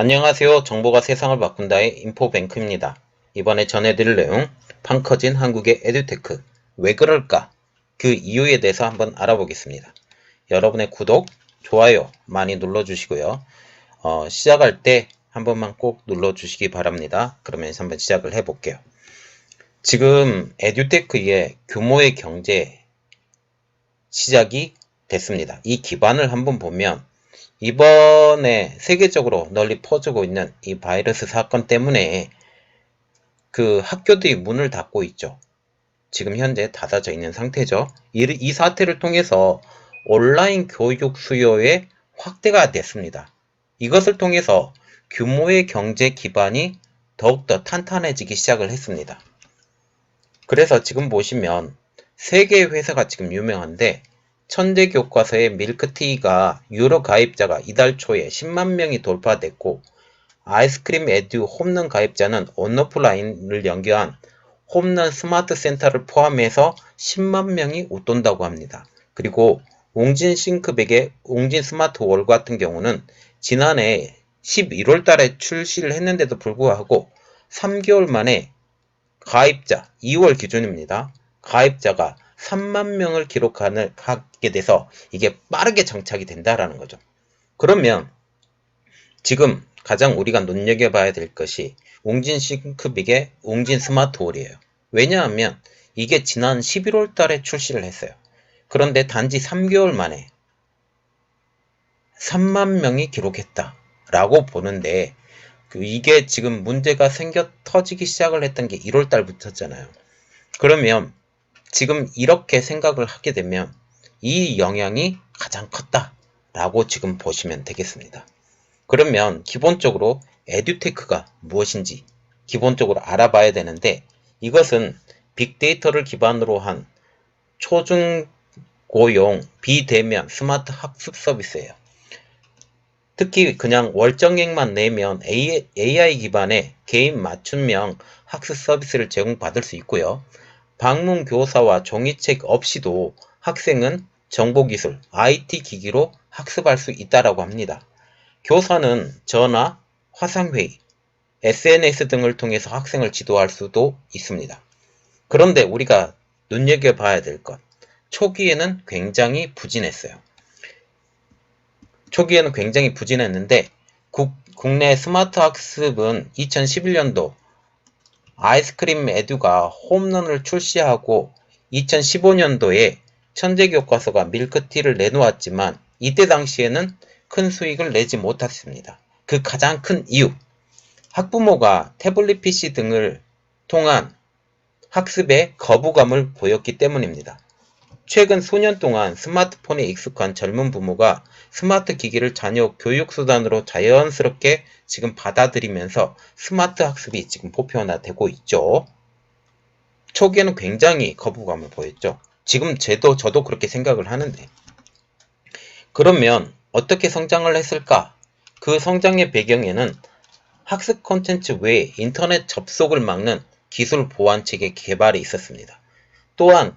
안녕하세요. 정보가 세상을 바꾼다의 인포뱅크입니다. 이번에 전해드릴 내용, 판 커진 한국의 에듀테크. 왜 그럴까? 그 이유에 대해서 한번 알아보겠습니다. 여러분의 구독, 좋아요 많이 눌러주시고요. 어, 시작할 때 한 번만 꼭 눌러주시기 바랍니다. 그러면 한번 시작을 해볼게요. 지금 에듀테크의 규모의 경제 시작이 됐습니다. 이 기반을 한번 보면 이번에 세계적으로 널리 퍼지고 있는 이 바이러스 사건 때문에 그 학교들이 문을 닫고 있죠. 지금 현재 닫아져 있는 상태죠. 이, 이 사태를 통해서 온라인 교육 수요의 확대가 됐습니다. 이것을 통해서 규모의 경제 기반이 더욱더 탄탄해지기 시작을 했습니다. 그래서 지금 보시면 세 개의 회사가 지금 유명한데 천재 교과서의 밀크티가 유로 가입자가 이달 초에 10만 명이 돌파됐고 아이스크림 에듀 홈런 가입자는 온오프라인을 연계한 홈런 스마트 센터를 포함해서 10만 명이 웃돈다고 합니다. 그리고 옹진 싱크백의 옹진 스마트 월 같은 경우는 지난해 11월 달에 출시를 했는데도 불구하고 3개월 만에 가입자 2월 기준입니다. 가입자가 3만 명을 기록하게 돼서 이게 빠르게 정착이 된다라는 거죠. 그러면 지금 가장 우리가 눈여겨봐야 될 것이 웅진 싱크빅의 웅진 스마트홀이에요. 왜냐하면 이게 지난 11월 달에 출시를 했어요. 그런데 단지 3개월 만에 3만 명이 기록했다라고 보는데 그 이게 지금 문제가 생겨 터지기 시작을 했던 게 1월 달부터잖아요. 그러면 지금 이렇게 생각을 하게 되면 이 영향이 가장 컸다라고 지금 보시면 되겠습니다. 그러면 기본적으로 에듀테크가 무엇인지 기본적으로 알아봐야 되는데 이것은 빅데이터를 기반으로 한 초중고용 비대면 스마트 학습 서비스예요. 특히 그냥 월정액만 내면 AI 기반의 개인 맞춤형 학습 서비스를 제공받을 수 있고요. 방문 교사와 종이책 없이도 학생은 정보기술, IT 기기로 학습할 수 있다라고 합니다. 교사는 전화, 화상회의, SNS 등을 통해서 학생을 지도할 수도 있습니다. 그런데 우리가 눈여겨봐야 될 것, 초기에는 굉장히 부진했어요. 초기에는 굉장히 부진했는데 국, 국내 스마트 학습은 2011년도 아이스크림 에듀가 홈런을 출시하고 2015년도에 천재 교과서가 밀크티를 내놓았지만 이때 당시에는 큰 수익을 내지 못했습니다. 그 가장 큰 이유 학부모가 태블릿 PC 등을 통한 학습에 거부감을 보였기 때문입니다. 최근 수년 동안 스마트폰에 익숙한 젊은 부모가 스마트 기기를 자녀 교육수단으로 자연스럽게 지금 받아들이면서 스마트 학습이 지금 보편화되고 있죠. 초기에는 굉장히 거부감을 보였죠. 지금 제도, 저도 그렇게 생각을 하는데. 그러면 어떻게 성장을 했을까? 그 성장의 배경에는 학습 콘텐츠 외에 인터넷 접속을 막는 기술 체계 개발이 있었습니다. 또한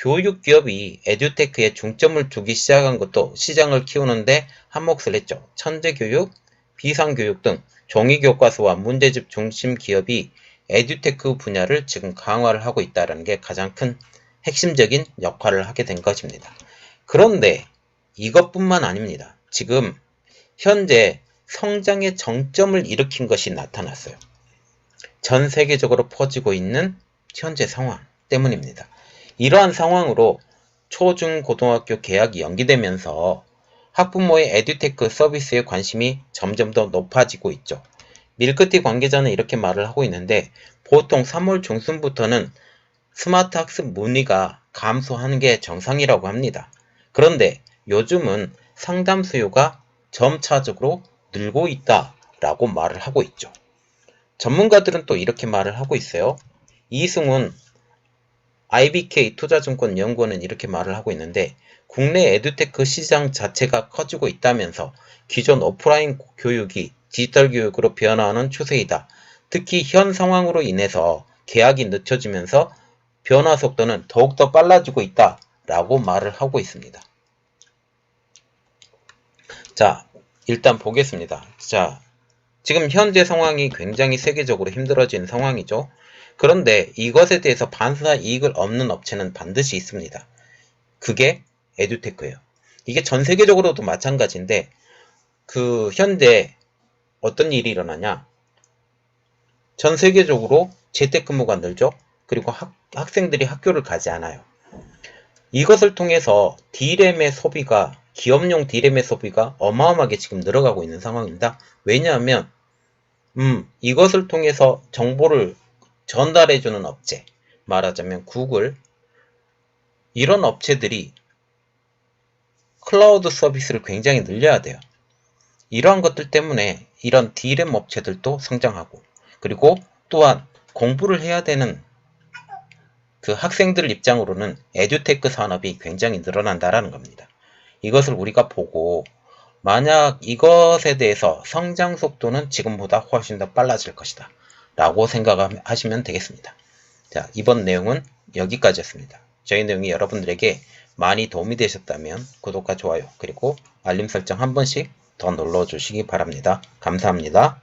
교육 기업이 에듀테크에 중점을 두기 시작한 것도 시장을 키우는데 한몫을 했죠. 천재교육, 비상교육 등 종이 교과서와 문제집 중심 기업이 에듀테크 분야를 지금 강화를 하고 있다는 게 가장 큰 핵심적인 역할을 하게 된 것입니다. 그런데 이것뿐만 아닙니다. 지금 현재 성장의 정점을 일으킨 것이 나타났어요. 전 세계적으로 퍼지고 있는 현재 상황 때문입니다. 이러한 상황으로 초 중 고등학교 개학이 연기되면서 학부모의 에듀테크 서비스에 관심이 점점 더 높아지고 있죠. 밀크티 관계자는 이렇게 말을 하고 있는데 보통 3월 중순부터는 스마트 학습 문의가 감소하는 게 정상이라고 합니다. 그런데 요즘은 상담 수요가 점차적으로 늘고 있다라고 말을 하고 있죠. 전문가들은 또 이렇게 말을 하고 있어요. 이승훈 IBK 투자증권 연구원은 이렇게 말을 하고 있는데 국내 에듀테크 시장 자체가 커지고 있다면서 기존 오프라인 교육이 디지털 교육으로 변화하는 추세이다. 특히 현 상황으로 인해서 계약이 늦춰지면서 변화 속도는 더욱더 빨라지고 있다. 라고 말을 하고 있습니다. 자, 일단 보겠습니다. 자, 지금 현재 상황이 굉장히 세계적으로 힘들어진 상황이죠. 그런데 이것에 대해서 반사 이익을 얻는 업체는 반드시 있습니다. 그게 에듀테크예요. 이게 전 세계적으로도 마찬가지인데 그 현재 어떤 일이 일어나냐? 전 세계적으로 재택근무가 늘죠. 그리고 학, 학생들이 학교를 가지 않아요. 이것을 통해서 D램의 소비가 기업용 D램의 소비가 어마어마하게 지금 늘어가고 있는 상황입니다. 왜냐하면 음, 이것을 통해서 정보를 전달해주는 업체, 말하자면 구글, 이런 업체들이 클라우드 서비스를 굉장히 늘려야 돼요. 이러한 것들 때문에 이런 D램 업체들도 성장하고, 그리고 또한 공부를 해야 되는 그 학생들 입장으로는 에듀테크 산업이 굉장히 늘어난다라는 겁니다. 이것을 우리가 보고 만약 이것에 대해서 성장 속도는 지금보다 훨씬 더 빨라질 것이다. 라고 생각하시면 되겠습니다. 자, 이번 내용은 여기까지였습니다. 저희 내용이 여러분들에게 많이 도움이 되셨다면 구독과 좋아요 그리고 알림 설정 한 번씩 더 눌러주시기 바랍니다. 감사합니다.